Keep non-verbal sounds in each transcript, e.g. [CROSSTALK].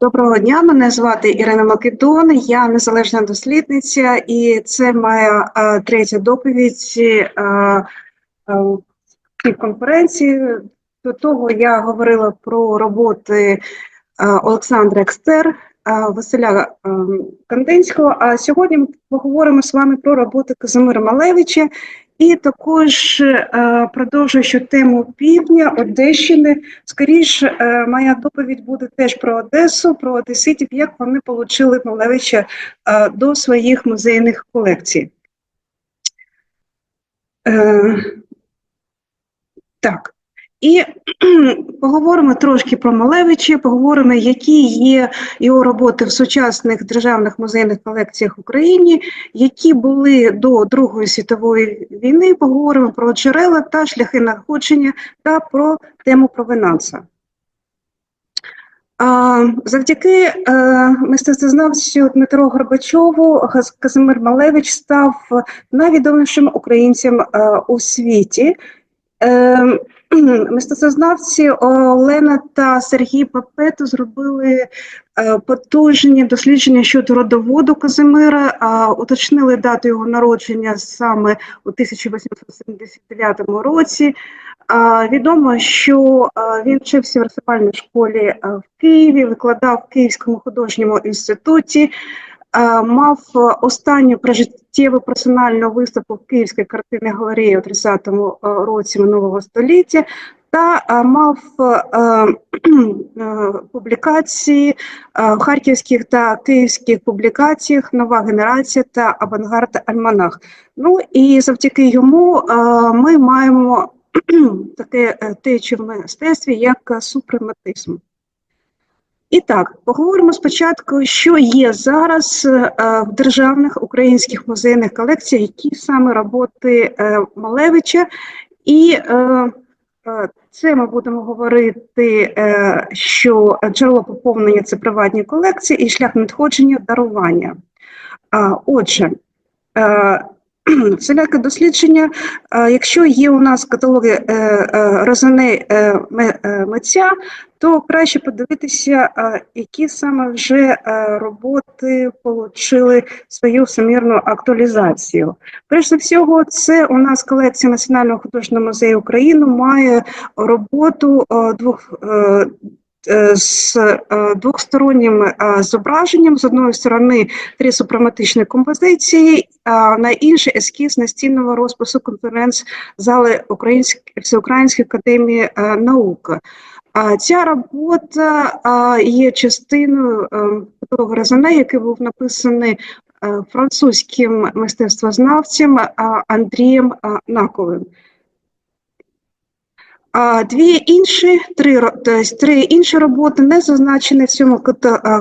Доброго дня, мене звати Ірина Македон, я незалежна дослідниця, і це моя третя доповідь а, а, в конференції. До того я говорила про роботи Олександра Екстер, Василя а, Кандинського, а сьогодні ми поговоримо з вами про роботи Казимира Малевича і також е, продовжуючи тему півдня, Одещини, скоріше, е, моя доповідь буде теж про Одесу, про одеситів, як вони отримали Малевича е, до своїх музейних колекцій. Так. І [CLEARS THROAT] поговоримо трошки про Малевича, поговоримо, які є його роботи в сучасних державних музейних колекціях в Україні, які були до Другої світової війни. Поговоримо про джерела та шляхи надходження та про тему провенанса. А, Завдяки е, мистецтвознавцю Дмитру Горбачову Казимир Малевич став найвідомішим українцем е, у світі. [CLEARS THROAT] Мистецтвознавці Олена та Сергій Папето зробили е, потужні дослідження щодо родоводу Казимира, уточнили дату його народження саме у 1879 році. Відомо, що він вчився в ресипальній школі в Києві, викладав в Київському художньому інституті, мав останню прожиттєву персональну виставку в Київській картинній галереї у 30-му році минулого століття. Та мав е, публікації в харківських та київських публікаціях Нова генерація та Авангард Альманах. Ну і завдяки йому ми маємо таке е, течі в мистецтві, як е, супрематизм. І так, поговоримо спочатку, що є зараз е, в державних українських музейних колекціях, які саме роботи е, Малевича. І е, це ми будемо говорити, що джерело поповнення це приватні колекції і шлях надходження дарування. Отже, [CLEARS THROAT] всіляке дослідження, якщо є у нас каталоги е, е, розини е, митця, то краще подивитися, які саме вже роботи отримали свою сумірну актуалізацію. Перш за всього, це у нас колекція Національного художнього музею України має роботу двох. Е, З е, двохстороннім е, зображенням з одної сторони три супрематичні композиції, а на інший ескіз настільного розпису конференц-зали Української Всеукраїнської академії наук. А Ця робота є частиною того резоне, який був написаний французьким мистецтвознавцем Андрієм Наковим. Дві інші, три, три інші роботи не зазначені в цьому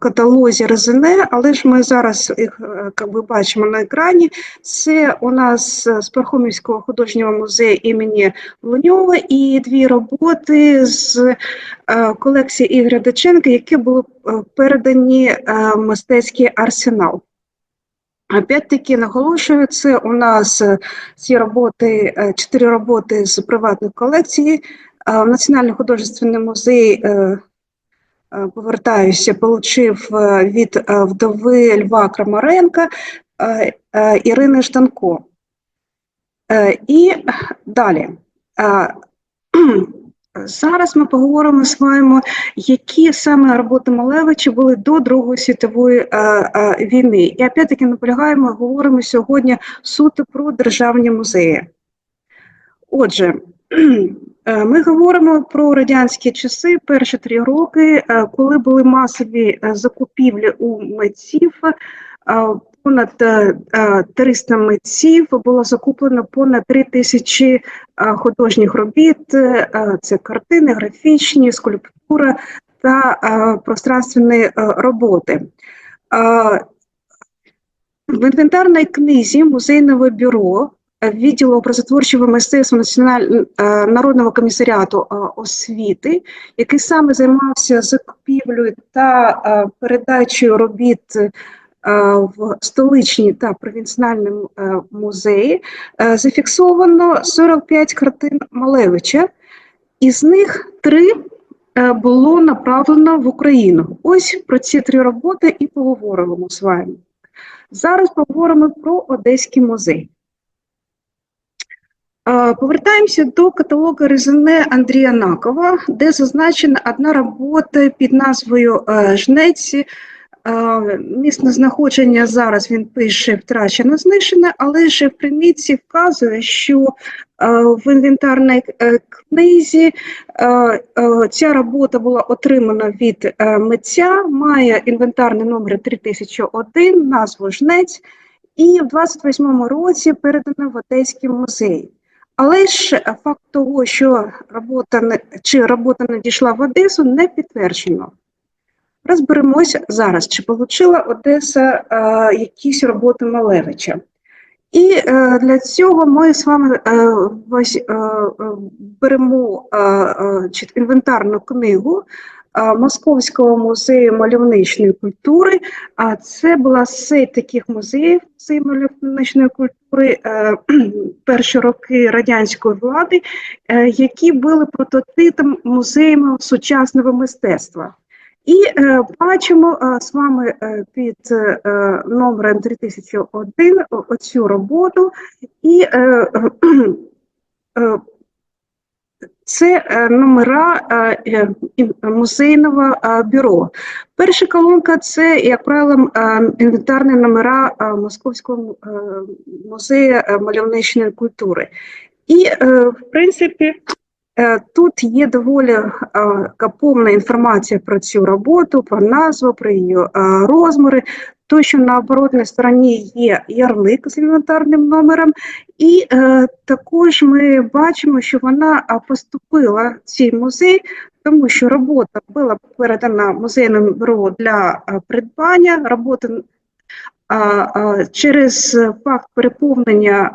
каталозі Резене, але ж ми зараз їх е, би бачимо на екрані. Це у нас е, з Пархомівського художнього музею імені Луньова і дві роботи з е, колекції Ігоря Даченка, які були передані мистецький арсенал. Опять-таки наголошую, це у нас е, ці роботи, е, чотири роботи з приватної колекції. Е, В Національний художественний музей повертаюся, отримав від вдови Льва Крамаренка Ірини Жданко. Е, І далі. Зараз ми поговоримо з вами, які саме роботи Малевича були до Другої світової е, е, війни. І опять-таки наполягаємо, говоримо сьогодні суто про державні музеї. Отже, [CLEARS THROAT] е, ми говоримо про радянські часи, перші три роки, коли були масові закупівлі у митців. Е, Понад е, е, 300 митців було закуплено понад 3 тисячі е, художніх робіт. Е, Це картини, графічні, скульптура та е, пространственні е, роботи. Е, В інвентарній книзі музейного бюро е, відділу образотворчого мистецтва Національного народного комісаріату е, освіти, який саме займався закупівлею та е, передачею робіт е, в столичні та провінціональні е, музеї, е, зафіксовано 45 картин Малевича, із них три е, було направлено в Україну. Ось про ці три роботи і поговоримо з вами. Зараз поговоримо про Одеський музей. Е, Повертаємося до каталогу Резоне Андрія Накова, де зазначена одна робота під назвою е, Жнеці. Е, Місце знаходження зараз він пише втрачено знищене, але ж в примітці вказує, що е, в інвентарній е, книзі е, ця робота була отримана від митця, має інвентарний номер 3001, назву Жнець, і в 28-му році передана в Одеський музей. Але ж факт того, що робота чи робота надійшла в Одесу, не підтверджено. Розберемося зараз, чи отримала Одеса е, якісь роботи Малевича. І е, для цього ми з вами е, ось, е, е, беремо е, е, інвентарну книгу е, Московського музею мальовничої культури. А це була сеть таких музеїв музею мальовничої культури е, [CLEARS THROAT] перші роки радянської влади, які були прототипом музеями сучасного мистецтва. І е, бачимо е, з вами е, під е, номером 3001 о- оцю роботу, і е, е, це е, номера е, е, музейного е, бюро. Перша колонка це, як правило, е, інвентарні номера е, Московського е, музею е, мальовничої культури. І, е, в принципі, Е, Тут є доволі е, повна інформація про цю роботу, про назву, про її е, розміри. То, що на оборотній стороні є ярлик з інвентарним номером, і е, також ми бачимо, що вона поступила в цей музей, тому що робота була передана музейному бюро для е, придбання. А, через факт переповнення.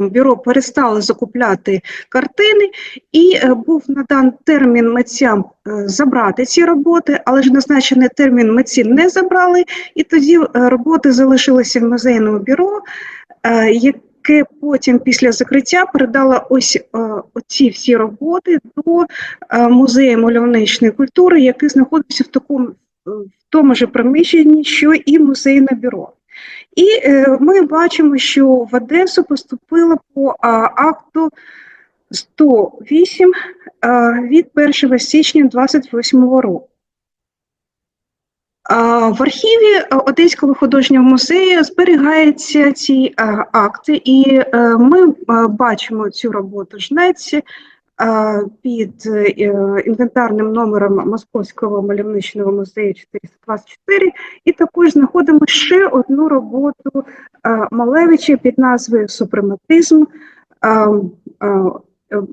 Бюро перестало закупляти картини, і е, був надан термін митцям е, забрати ці роботи, але ж назначений термін митці не забрали, і тоді е, роботи залишилися в музейному бюро, яке потім після закриття передало ось оці всі роботи до музею мальовничої культури, який знаходився в такому в тому ж приміщенні, що і музейне бюро. І е, ми бачимо, що в Одесу поступило по акту 108 а, від 1 січня 28 року. В архіві Одеського художнього музею зберігаються ці акти, і е, ми е, бачимо цю роботу жнеці під е, інвентарним номером Московського мальовничного музею 424, і також знаходимо ще одну роботу Малевича під назвою Супрематизм. Е,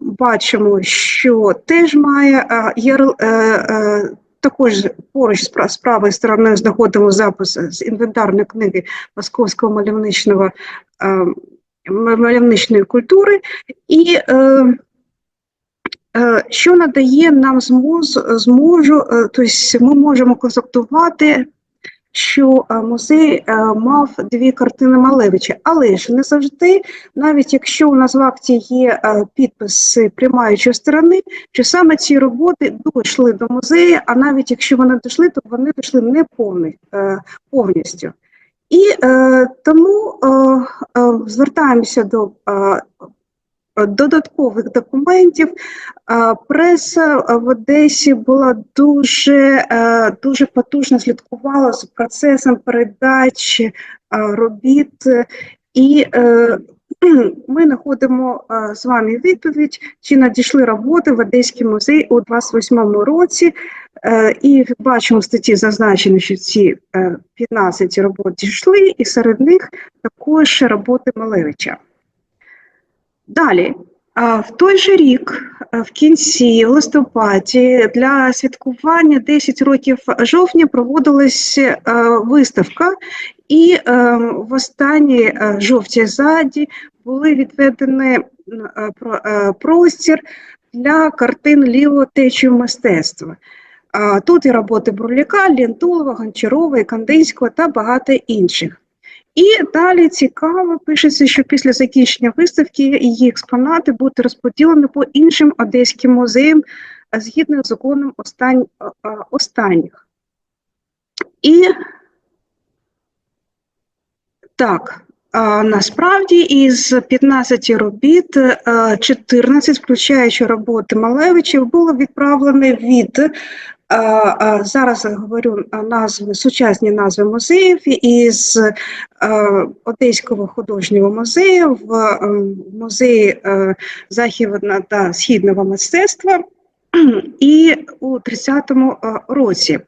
Бачимо, що теж має ярл- е, е, також поруч з правої сторони знаходимо запис з інвентарної книги Московського мальовничного е, мальовничної культури, і е, е, що надає нам змоз, зможу, е, тобто ми можемо констатувати, що е, музей е, мав дві картини Малевича, але ж не завжди, навіть якщо у нас в акті є е, підписи приймаючої сторони, що саме ці роботи дійшли до музею, а навіть якщо вони дійшли, то вони дійшли не повні, е, повністю. І е, тому е, е, звертаємося до е, додаткових документів. Преса в Одесі була дуже, е, дуже потужно слідкувала за процесом передачі е, робіт, і е, [CLEARS THROAT] ми знаходимо з вами відповідь, чи надійшли роботи в Одеський музей у 28-му році. І бачимо в статті зазначено, що ці е, 15 робот дійшли, і серед них також роботи Малевича. Далі, в той же рік, е, в кінці листопаді, для святкування 10 років жовтня проводилась е, виставка, і е, в останній жовтій заді були відведені простір для картин лівого течію мистецтва. Тут і роботи Бруляка, Лєнтулова, Гончарова, Кандинського та багато інших. І далі цікаво пишеться, що після закінчення виставки її експонати будуть розподілені по іншим одеським музеям е, згідно з законом остань, е, е, останніх. І так, насправді із 15 робіт е, 14, включаючи роботи Малевичів, було відправлено від зараз говорю назви, сучасні назви музеїв із Одеського художнього музею в музеї західного та східного мистецтва і у 30-му е, році.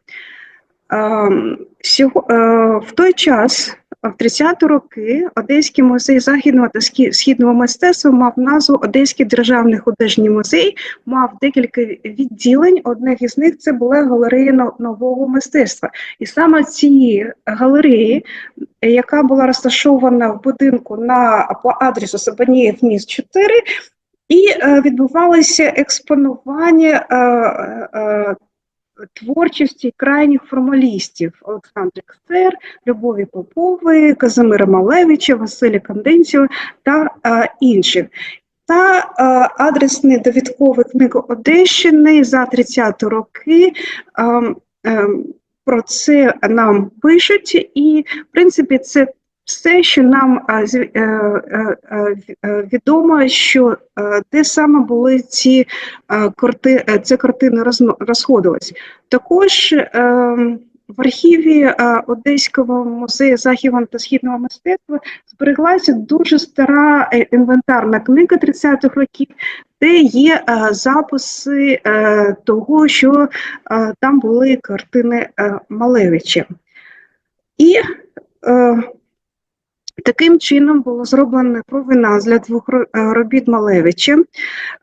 В той час, в 30-ті роки, Одеський музей західного та східного мистецтва мав назву Одеський державний художній музей, мав декілька відділень. Одне із них це була галерея нового мистецтва. І саме цієї галереї, яка була розташована в будинку на по адресу Сабанієв міст 4, і е, відбувалося експонування е, е, творчості крайніх формалістів Олександри Ксер, Любові Попової, Казимира Малевича, Василя Канденцєва та е, інших. Та е, адресний довідковий книги Одещини за 30 роки. Е, е, про це нам пишуть, і в принципі це все, що нам е, е, е, відомо, що де саме були ці карти, це картини розходились. Також в архіві Одеського музею західного та східного мистецтва збереглася дуже стара інвентарна книга 30-х років, де є записи того, що там були картини Малевича. І таким чином було зроблено провина для двох е, робіт Малевича.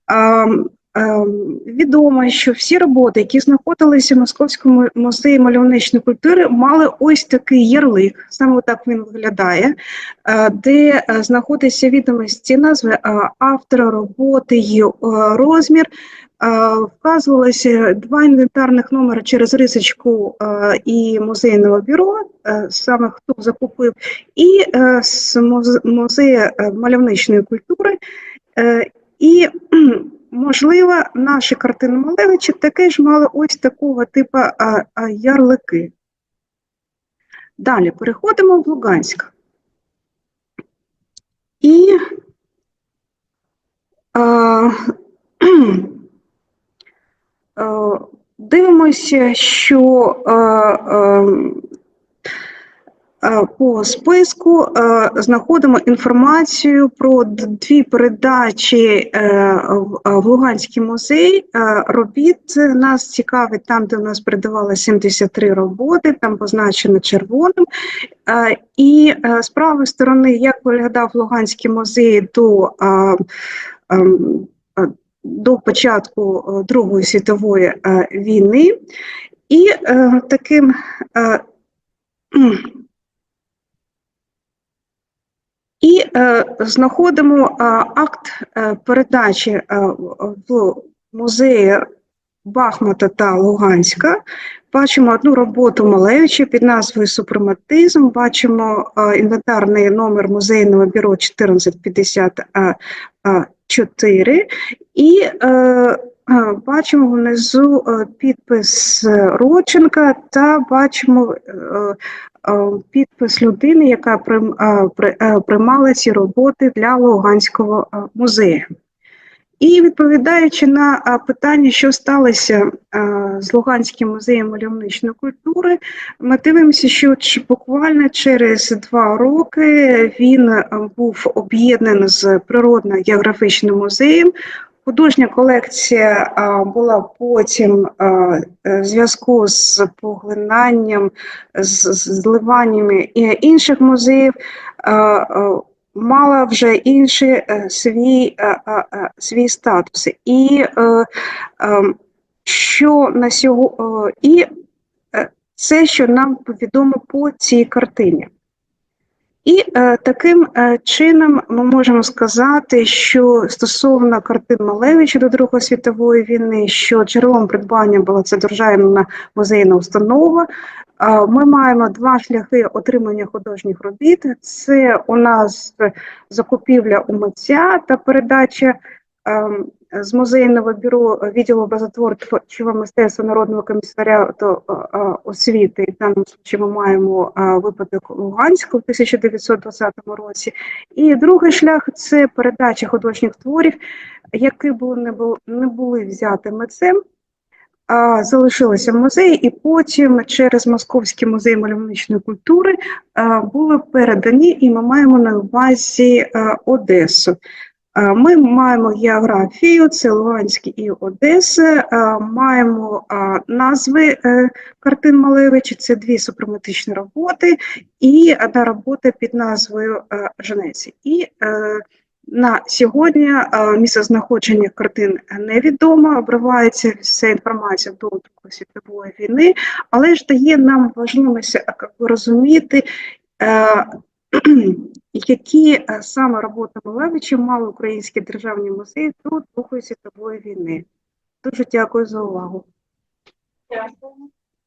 Ем, ем, Відомо, що всі роботи, які знаходилися в Московському музеї мальовничої культури, мали ось такий ярлик, саме так він виглядає, е, де е, знаходяться відомості назви автора роботи, її розмір. Вказувалися два інвентарних номери через рисочку і музейного бюро, е, саме хто закупив, і е, з музею е, мальовничої культури. І можливо, наші картини Малевича таки ж мали ось такого типу ярлики. Далі переходимо в Луганськ. І а, дивимося, що е, е, Е, По списку е, знаходимо інформацію про дві передачі е, в е, Луганський музей. Е, Робіт нас цікавить там, де у нас передавали 73 роботи, там позначено червоним. Е, І е, з правої сторони, як виглядав Луганський музей до, е, ем, е, до початку е, Другої світової е, війни. І е, таким І знаходимо акт передачі в музеї Бахмута та Луганська. Бачимо одну роботу Малевича під назвою Супрематизм. Бачимо інвентарний номер музейного бюро 1454. І е, е, бачимо внизу е, підпис Роченка та бачимо е, е, підпис людини, яка приймала ці роботи для Луганського музею. І відповідаючи на е, питання, що сталося е, з Луганським музеєм мальовничої культури, ми дивимося, що буквально через два роки він е, був об'єднаний з природно-географічним музеєм. Художня колекція була потім е, в зв'язку з поглинанням, з зливаннями інших музеїв, мала вже інший е, свій, а, а, свій статус. І е, е, що на сього, е, і е, це, що нам відомо по цій картині. І е, таким е, чином ми можемо сказати, що стосовно картин Малевича до Другої світової війни, що джерелом придбання була це державна музейна установа, Ми маємо два шляхи отримання художніх робіт. Це у нас закупівля у митця та передача ем, з музейного бюро відділу образотворчого мистецтва Народного комісаріату е, е, освіти. В даному случаї ми маємо е, випадок Луганську в 1920 році. І другий шлях це передача художніх творів, які були не були, взяті митцем, залишилися в музеї, і потім через Московський музей мальовничої культури були передані, і ми маємо на увазі Одесу. Ми маємо географію, це Луганськ і Одеса, маємо назви е, картин Малевича, це дві супрематичні роботи, і одна робота під назвою е, Женесі. І е, на сьогодні е, місцезнаходження картин невідомо, обривається вся інформація до Другої світової війни, але ж дає нам важливість е, розуміти, е, [CLEARS THROAT] які саме роботи Малевича мали українські державні музеї до Другої світової війни. Дуже дякую за увагу. Дякую.